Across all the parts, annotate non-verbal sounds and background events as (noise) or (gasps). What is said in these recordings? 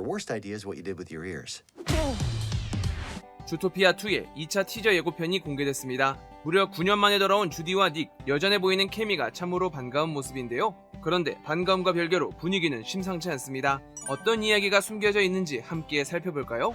Your worst idea is what you did with your ears. 주토피아 2의 2차 티저 예고편이 공개됐습니다. 무려 9년 만에 돌아온 주디와 닉, 여전해 보이는 케미가 참으로 반가운 모습인데요. 그런데 반가움과 별개로 분위기는 심상치 않습니다. 어떤 이야기가 숨겨져 있는지 함께 살펴볼까요?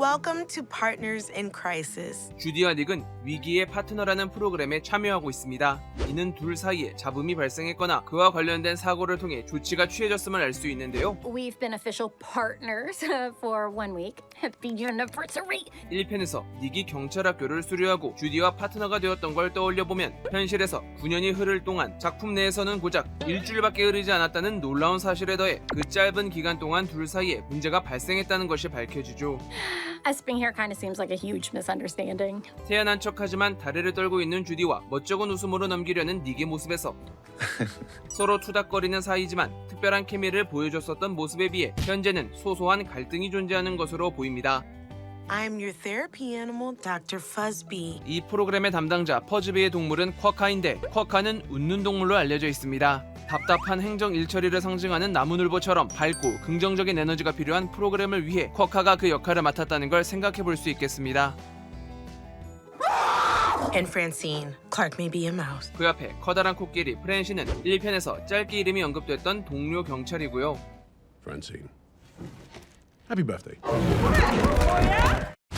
Welcome to Partners in Crisis. 주디와 닉은 위기의 파트너라는 프로그램에 참여하고 있습니다. 이는 둘 사이에 잡음이 발생했거나 그와 관련된 사고를 통해 조치가 취해졌음을 알 수 있는데요. We've been official partners (laughs) for one week. Happy anniversary! 1편에서 닉이 경찰학교를 수료하고 주디와 파트너가 되었던 걸 떠올려 보면 현실에서 9년이 흐를 동안 작품 내에서는 고작 일주일밖에 흐르지 않았다는 놀라운 사실에 더해 그 짧은 기간 동안 둘 사이에 문제가 발생했다는 것이 밝혀지죠. (gasps) (gasps) (gasps) Esping here kind of seems like a huge misunderstanding. 태연한 척하지만 다리를 떨고 있는 주디와 멋쩍은 웃음으로 넘기려는 닉의 모습에서 (laughs) 서로 투닥거리는 사이지만 특별한 케미를 보여줬었던 모습에 비해 현재는 소소한 갈등이 존재하는 것으로 보입니다. I'm your therapy animal, Dr. Fuzzbee. 이 프로그램의 담당자 퍼즈비의 동물은 쿼카인데 쿼카는 웃는 동물로 알려져 있습니다. 답답한 행정 일처리를 상징하는 나무늘보처럼 밝고 긍정적인 에너지가 필요한 프로그램을 위해 쿼카가 그 역할을 맡았다는 걸 생각해 볼 수 있겠습니다. And Francine, Clark may be a mouse. 그 앞에 커다란 코끼리 프렌시는 1편에서 짧게 이름이 언급됐던 동료 경찰이고요. Francine. Happy birthday.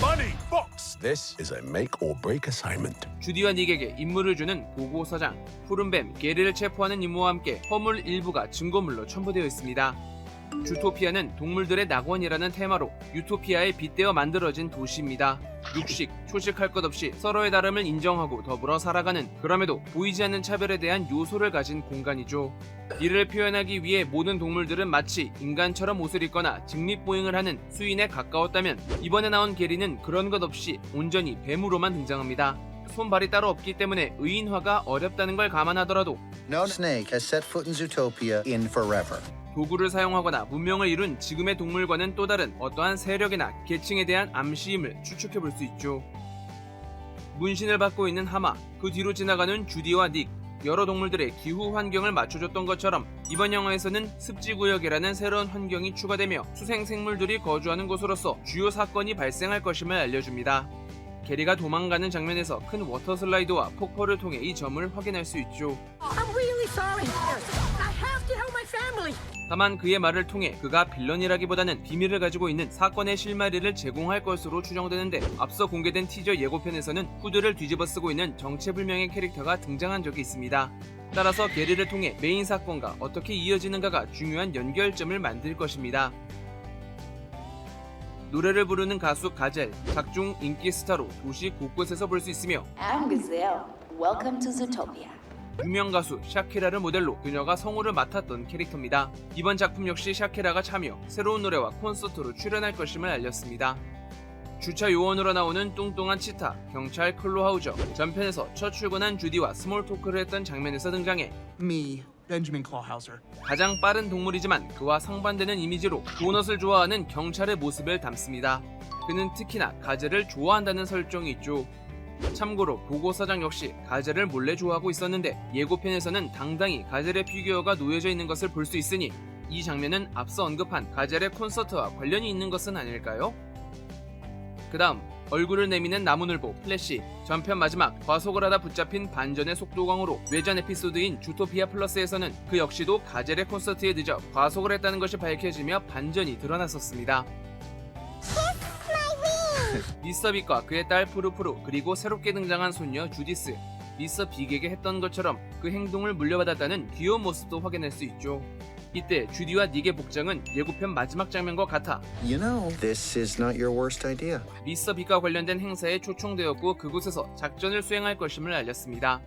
Bunny Fox. This is a make or break assignment. 주디와 닉에게 임무를 주는 보고서장 푸른뱀 게리를 체포하는 임무와 함께 허물 일부가 증거물로 첨부되어 있습니다. 주토피아는 동물들의 낙원이라는 테마로 유토피아에 빗대어 만들어진 도시입니다. 육식, 초식할 것 없이 서로의 다름을 인정하고 더불어 살아가는 그럼에도 보이지 않는 차별에 대한 요소를 가진 공간이죠. 이를 표현하기 위해 모든 동물들은 마치 인간처럼 옷을 입거나 직립보행을 하는 수인에 가까웠다면 이번에 나온 게리는 그런 것 없이 온전히 뱀으로만 등장합니다. 손발이 따로 없기 때문에 의인화가 어렵다는 걸 감안하더라도 No snake has set foot in Zootopia in forever. 도구를 사용하거나 문명을 이룬 지금의 동물과는 또 다른 어떠한 세력이나 계층에 대한 암시임을 추측해 볼 수 있죠. 문신을 받고 있는 하마, 그 뒤로 지나가는 주디와 닉, 여러 동물들의 기후 환경을 맞춰줬던 것처럼 이번 영화에서는 습지구역이라는 새로운 환경이 추가되며 수생 생물들이 거주하는 곳으로서 주요 사건이 발생할 것임을 알려줍니다. 게리가 도망가는 장면에서 큰 워터 슬라이드와 폭포를 통해 이 점을 확인할 수 있죠. 다만 그의 말을 통해 그가 빌런이라기보다는 비밀을 가지고 있는 사건의 실마리를 제공할 것으로 추정되는데 앞서 공개된 티저 예고편에서는 후드를 뒤집어 쓰고 있는 정체불명의 캐릭터가 등장한 적이 있습니다. 따라서 게리를 통해 메인 사건과 어떻게 이어지는가가 중요한 연결점을 만들 것입니다. 노래를 부르는 가수 가젤, 각종 인기 스타로 도시 곳곳에서 볼 수 있으며 Gazelle. Welcome to Zootopia. 유명 가수 샤키라를 모델로 그녀가 성우를 맡았던 캐릭터입니다. 이번 작품 역시 샤키라가 참여, 새로운 노래와 콘서트로 출연할 것임을 알렸습니다. 주차 요원으로 나오는 뚱뚱한 치타, 경찰 클로하우저, 전편에서 첫 출근한 주디와 스몰 토크를 했던 장면에서 등장해 Me, Benjamin Clawhauser. 가장 빠른 동물이지만 그와 상반되는 이미지로 도넛을 좋아하는 경찰의 모습을 담습니다. 그는 특히나 가젤을 좋아한다는 설정이 있죠. 참고로 보고서장 역시 가젤을 몰래 좋아하고 있었는데 예고편에서는 당당히 가젤의 피규어가 놓여져 있는 것을 볼 수 있으니 이 장면은 앞서 언급한 가젤의 콘서트와 관련이 있는 것은 아닐까요? 그 다음 얼굴을 내미는 나무늘보 플래시 전편 마지막 과속을 하다 붙잡힌 반전의 속도광으로 외전 에피소드인 주토피아 플러스에서는 그 역시도 가젤의 콘서트에 늦어 과속을 했다는 것이 밝혀지며 반전이 드러났었습니다. 미스터 빅과 그의 딸 푸르푸르 그리고 새롭게 등장한 손녀 주디스 미스터 빅에게 했던 것처럼 그 행동을 물려받았다는 귀여운 모습도 확인할 수 있죠. 이때 주디와 닉의 복장은 예고편 마지막 장면과 같아 You know, this is not your worst idea. 미스터 빅과 관련된 행사에 초청되었고 그곳에서 작전을 수행할 것임을 알렸습니다.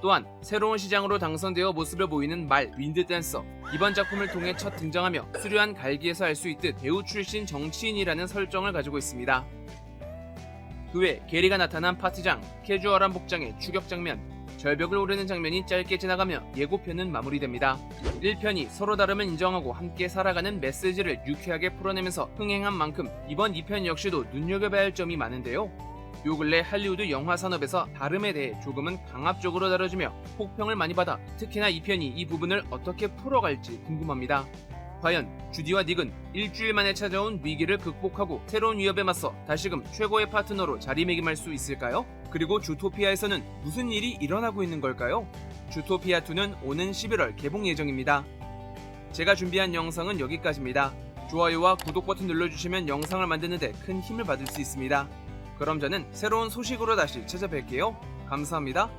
또한 새로운 시장으로 당선되어 모습을 보이는 말 윈드 댄서 이번 작품을 통해 첫 등장하며 수려한 갈기에서 알 수 있듯 배우 출신 정치인이라는 설정을 가지고 있습니다. 그 외 게리가 나타난 파티장, 캐주얼한 복장의 추격 장면, 절벽을 오르는 장면이 짧게 지나가며 예고편은 마무리됩니다. 1편이 서로 다름을 인정하고 함께 살아가는 메시지를 유쾌하게 풀어내면서 흥행한 만큼 이번 2편 역시도 눈여겨봐야 할 점이 많은데요. 요 근래 할리우드 영화 산업에서 다름에 대해 조금은 강압적으로 다뤄주며 혹평을 많이 받아 특히나 이 편이 이 부분을 어떻게 풀어갈지 궁금합니다. 과연 주디와 닉은 일주일 만에 찾아온 위기를 극복하고 새로운 위협에 맞서 다시금 최고의 파트너로 자리매김할 수 있을까요? 그리고 주토피아에서는 무슨 일이 일어나고 있는 걸까요? 주토피아 2는 오는 11월 개봉 예정입니다. 제가 준비한 영상은 여기까지입니다. 좋아요와 구독 버튼 눌러주시면 영상을 만드는데 큰 힘을 받을 수 있습니다. 그럼 저는 새로운 소식으로 다시 찾아뵐게요. 감사합니다.